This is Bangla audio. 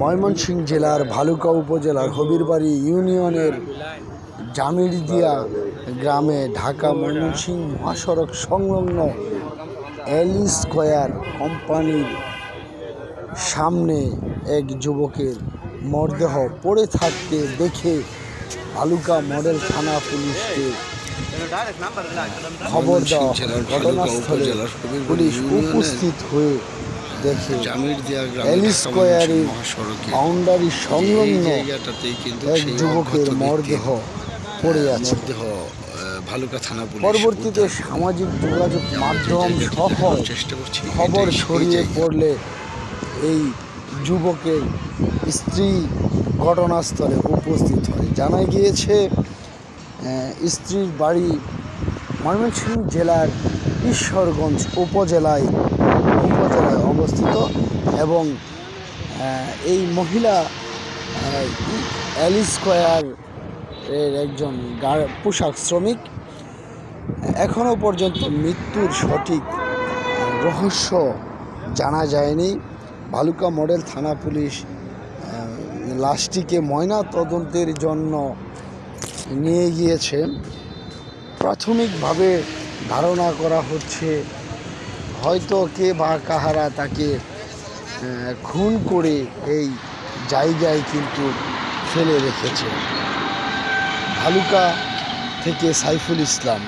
ময়মনসিংহ জেলার ভালুকা উপজেলার হবিরবাড়ি ইউনিয়নের জামিরদিয়া গ্রামে ঢাকা ময়মনসিংহ মহাসড়ক সংলগ্ন এলি স্কোয়ার কোম্পানির সামনে এক যুবকের মরদেহ পড়ে থাকতে দেখে ভালুকা মডেল থানা পুলিশকে খবর দেওয়া ঘটনাস্থলে পুলিশ উপস্থিত হয়ে দেখে এলি বাউন্ডারি সংলগ্ন এক যুবকের মরদেহ পড়ে আছে। ভালুকা থানা পরবর্তীতে সামাজিক যোগাযোগ মাধ্যম সহ চেষ্টা করছি। খবর ছড়িয়ে পড়লে এই যুবকের স্ত্রী ঘটনাস্থলে উপস্থিত হয়। জানা গিয়েছে স্ত্রীর বাড়ি ময়মনসিংহ জেলার ঈশ্বরগঞ্জ উপজেলায় উপজেলায় অবস্থিত এবং এই মহিলা অ্যালি স্কোয়ার এর একজন পোশাক শ্রমিক। এখনও পর্যন্ত মৃত্যুর সঠিক রহস্য জানা যায়নি। ভালুকা মডেল থানা পুলিশ লাশটিকে ময়না তদন্তের জন্য নিয়ে গিয়েছে। প্রাথমিকভাবে ধারণা করা হচ্ছে, হয়তো কে বা কাহারা তাকে খুন করে এই জায়গায় কিন্তু ফেলে রেখেছে। ভালুকা থেকে সাইফুল ইসলাম।